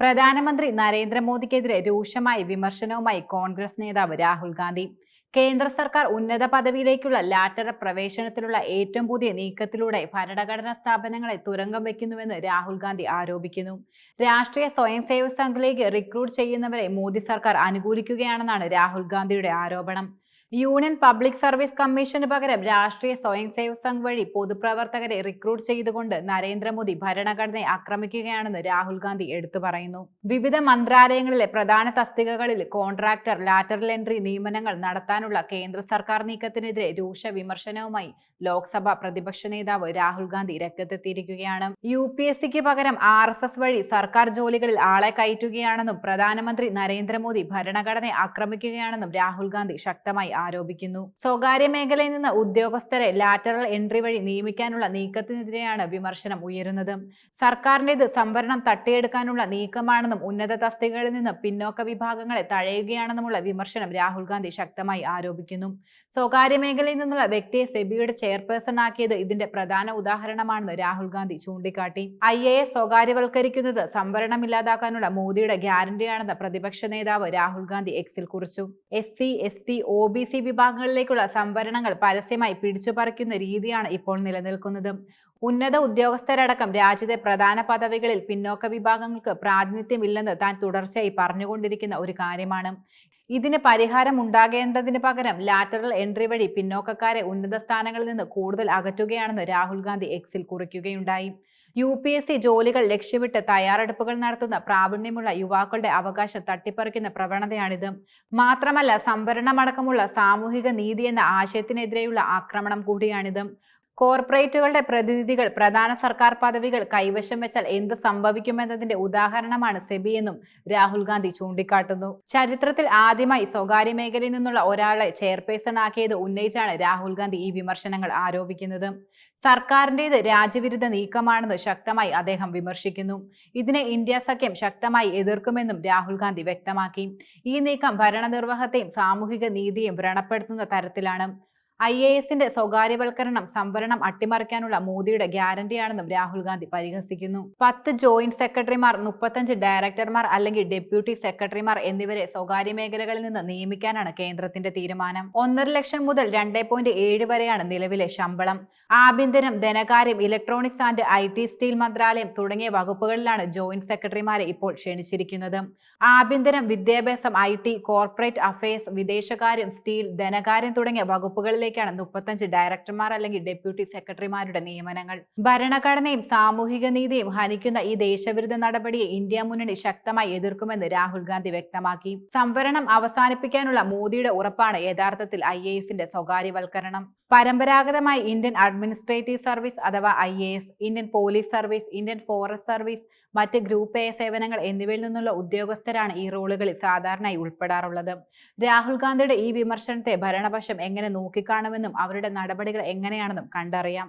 പ്രധാനമന്ത്രി നരേന്ദ്രമോദിക്കെതിരെ രൂക്ഷമായി വിമർശനവുമായി കോൺഗ്രസ് നേതാവ് രാഹുൽ ഗാന്ധി. കേന്ദ്ര സർക്കാർ ഉന്നത പദവിയിലേക്കുള്ള ലാറ്റർ പ്രവേശനത്തിലുള്ള ഏറ്റവും പുതിയ നീക്കത്തിലൂടെ ഭരണഘടനാ സ്ഥാപനങ്ങളെ തുരങ്കം വയ്ക്കുന്നുവെന്ന് രാഹുൽ ഗാന്ധി ആരോപിക്കുന്നു. രാഷ്ട്രീയ സ്വയം സേവക സംഘിലേക്ക് റിക്രൂട്ട് ചെയ്യുന്നവരെ മോദി സർക്കാർ അനുകൂലിക്കുകയാണെന്നാണ് രാഹുൽ ഗാന്ധിയുടെ ആരോപണം. യൂണിയൻ പബ്ലിക് സർവീസ് കമ്മീഷന് പകരം രാഷ്ട്രീയ സ്വയം സേവക സംഘ് വഴി പൊതുപ്രവർത്തകരെ റിക്രൂട്ട് ചെയ്തുകൊണ്ട് നരേന്ദ്രമോദി ഭരണഘടനയെ ആക്രമിക്കുകയാണെന്ന് രാഹുൽ ഗാന്ധി എടുത്തു പറയുന്നു. വിവിധ മന്ത്രാലയങ്ങളിലെ പ്രധാന തസ്തികകളിൽ കോൺട്രാക്ടർ ലാറ്ററൽ എൻട്രി നിയമനങ്ങൾ നടത്താനുള്ള കേന്ദ്ര സർക്കാർ നീക്കത്തിനെതിരെ രൂക്ഷ വിമർശനവുമായി ലോക്സഭ പ്രതിപക്ഷ നേതാവ് രാഹുൽ ഗാന്ധി രംഗത്തെത്തിയിരിക്കുകയാണ്. യു പി എസ് സിക്ക് പകരം ആർ എസ് എസ് വഴി സർക്കാർ ജോലികളിൽ ആളെ കയറ്റുകയാണെന്നും പ്രധാനമന്ത്രി നരേന്ദ്രമോദി ഭരണഘടനയെ ആക്രമിക്കുകയാണെന്നും രാഹുൽ ഗാന്ധി ശക്തമായി ആരോപിക്കുന്നു. സ്വകാര്യ മേഖലയിൽ നിന്ന് ഉദ്യോഗസ്ഥരെ ലാറ്ററൽ എൻട്രി വഴി നിയമിക്കാനുള്ള നീക്കത്തിനെതിരെയാണ് വിമർശനം ഉയരുന്നത്. സർക്കാരിന്റേത് സംവരണം തട്ടിയെടുക്കാനുള്ള നീക്കമാണെന്നും ഉന്നത തസ്തികകളിൽ നിന്ന് പിന്നോക്ക വിഭാഗങ്ങളെ തഴയുകയാണെന്നുമുള്ള വിമർശനം രാഹുൽ ഗാന്ധി ശക്തമായി ആരോപിക്കുന്നു. സ്വകാര്യ മേഖലയിൽ നിന്നുള്ള വ്യക്തിയെ സെബിയുടെ ചെയർപേഴ്സൺ ആക്കിയത് ഇതിന്റെ പ്രധാന ഉദാഹരണമാണെന്ന് രാഹുൽ ഗാന്ധി ചൂണ്ടിക്കാട്ടി. ഐ എ എസ് സ്വകാര്യവൽക്കരിക്കുന്നത് സംവരണം ഇല്ലാതാക്കാനുള്ള മോദിയുടെ ഗ്യാരണ്ടിയാണെന്ന് പ്രതിപക്ഷ നേതാവ് രാഹുൽ ഗാന്ധി എക്സിൽ കുറിച്ചു. S C S T O B C വിഭാഗങ്ങളിലേക്കുള്ള സംവരണങ്ങൾ പരസ്യമായി പിടിച്ചുപറിക്കുന്ന രീതിയാണ് ഇപ്പോൾ നിലനിൽക്കുന്നത്. ഉന്നത ഉദ്യോഗസ്ഥരടക്കം രാജ്യത്തെ പ്രധാന പദവികളിൽ പിന്നോക്ക വിഭാഗങ്ങൾക്ക് പ്രാതിനിധ്യമില്ലെന്ന് താൻ തുടർച്ചയായി പറഞ്ഞുകൊണ്ടിരിക്കുന്ന ഒരു കാര്യമാണ്. ഇതിന് പരിഹാരം ഉണ്ടാകേണ്ടതിന് പകരം ലാറ്ററൽ എൻട്രി വഴി പിന്നോക്കക്കാരെ ഉന്നത സ്ഥാനങ്ങളിൽ നിന്ന് കൂടുതൽ അകറ്റുകയാണെന്ന് രാഹുൽ ഗാന്ധി എക്സിൽ കുറിക്കുകയുണ്ടായി. യു പി എസ് സി ജോലികൾ ലക്ഷ്യമിട്ട് തയ്യാറെടുപ്പുകൾ നടത്തുന്ന പ്രാവീണ്യമുള്ള യുവാക്കളുടെ അവകാശം തട്ടിപ്പറിക്കുന്ന പ്രവണതയാണിത്. മാത്രമല്ല സംവരണമടക്കമുള്ള സാമൂഹിക നീതി എന്ന ആശയത്തിനെതിരെയുള്ള ആക്രമണം കൂടിയാണിത്. കോർപ്പറേറ്റുകളുടെ പ്രതിനിധികൾ പ്രധാന സർക്കാർ പദവികൾ കൈവശം വെച്ചാൽ എന്ത് സംഭവിക്കുമെന്നതിന്റെ ഉദാഹരണമാണ് സെബി എന്നും രാഹുൽ ഗാന്ധി ചൂണ്ടിക്കാട്ടുന്നു. ചരിത്രത്തിൽ ആദ്യമായി സ്വകാര്യ മേഖലയിൽ നിന്നുള്ള ഒരാളെ ചെയർപേഴ്സൺ ആക്കിയത് ഉന്നയിച്ചാണ് രാഹുൽ ഗാന്ധി ഈ വിമർശനങ്ങൾ ആരോപിക്കുന്നത്. സർക്കാരിന്റേത് രാജ്യവിരുദ്ധ നീക്കമാണെന്ന് ശക്തമായി അദ്ദേഹം വിമർശിക്കുന്നു. ഇതിനെ ഇന്ത്യ സഖ്യം ശക്തമായി എതിർക്കുമെന്നും രാഹുൽ ഗാന്ധി വ്യക്തമാക്കി. ഈ നീക്കം ഭരണനിർവഹത്തെയും സാമൂഹിക നീതിയെയും വ്രണപ്പെടുത്തുന്ന തരത്തിലാണ്. ഐ എ എസിന്റെ സ്വകാര്യവൽക്കരണം സംവരണം അട്ടിമറിക്കാനുള്ള മോദിയുടെ ഗ്യാരണ്ടിയാണെന്നും രാഹുൽ ഗാന്ധി പരിഹസിക്കുന്നു. പത്ത് ജോയിന്റ് സെക്രട്ടറിമാർ മുപ്പത്തഞ്ച് ഡയറക്ടർമാർ അല്ലെങ്കിൽ ഡെപ്യൂട്ടി സെക്രട്ടറിമാർ എന്നിവരെ സ്വകാര്യ മേഖലകളിൽ നിന്ന് നിയമിക്കാനാണ് കേന്ദ്രത്തിന്റെ തീരുമാനം. ഒന്നര ലക്ഷം മുതൽ രണ്ട് പോയിന്റ് ഏഴ് വരെയാണ് നിലവിലെ ശമ്പളം. ആഭ്യന്തരം ധനകാര്യം electronics and I T steel മന്ത്രാലയം തുടങ്ങിയ വകുപ്പുകളിലാണ് ജോയിന്റ് സെക്രട്ടറിമാരെ ഇപ്പോൾ ക്ഷണിച്ചിരിക്കുന്നത്. ആഭ്യന്തരം വിദ്യാഭ്യാസം ഐ ടി കോർപ്പറേറ്റ് അഫയേഴ്സ് വിദേശകാര്യം സ്റ്റീൽ ധനകാര്യം തുടങ്ങിയ വകുപ്പുകളിലേക്കാണ് മുപ്പത്തഞ്ച് ഡയറക്ടർമാർ അല്ലെങ്കിൽ ഡെപ്യൂട്ടി സെക്രട്ടറിമാരുടെ നിയമനങ്ങൾ. ഭരണഘടനയും സാമൂഹിക നീതിയും ഹനിക്കുന്ന ഈ ദേശവിരുദ്ധ നടപടിയെ ഇന്ത്യ മുന്നണി ശക്തമായി എതിർക്കുമെന്ന് രാഹുൽ ഗാന്ധി വ്യക്തമാക്കി. സംവരണം അവസാനിപ്പിക്കാനുള്ള മോദിയുടെ ഉറപ്പാണ് യഥാർത്ഥത്തിൽ ഐ എ എസിന്റെ സ്വകാര്യവൽക്കരണം. പരമ്പരാഗതമായി ഇന്ത്യൻ അഡ്മിനിസ്ട്രേറ്റീവ് സർവീസ് അഥവാ I A S Indian police service Indian forest service മറ്റ് ഗ്രൂപ്പ് എ സേവനങ്ങൾ എന്നിവയിൽ നിന്നുള്ള ഉദ്യോഗസ്ഥരാണ് ഈ റോളുകളിൽ സാധാരണയായി ഉൾപ്പെടാറുള്ളത്. രാഹുൽ ഗാന്ധിയുടെ ഈ വിമർശനത്തെ ഭരണപക്ഷം എങ്ങനെ നോക്കിക്കാണുമെന്നും അവരുടെ നടപടികൾ എങ്ങനെയാണെന്നും കണ്ടറിയാം.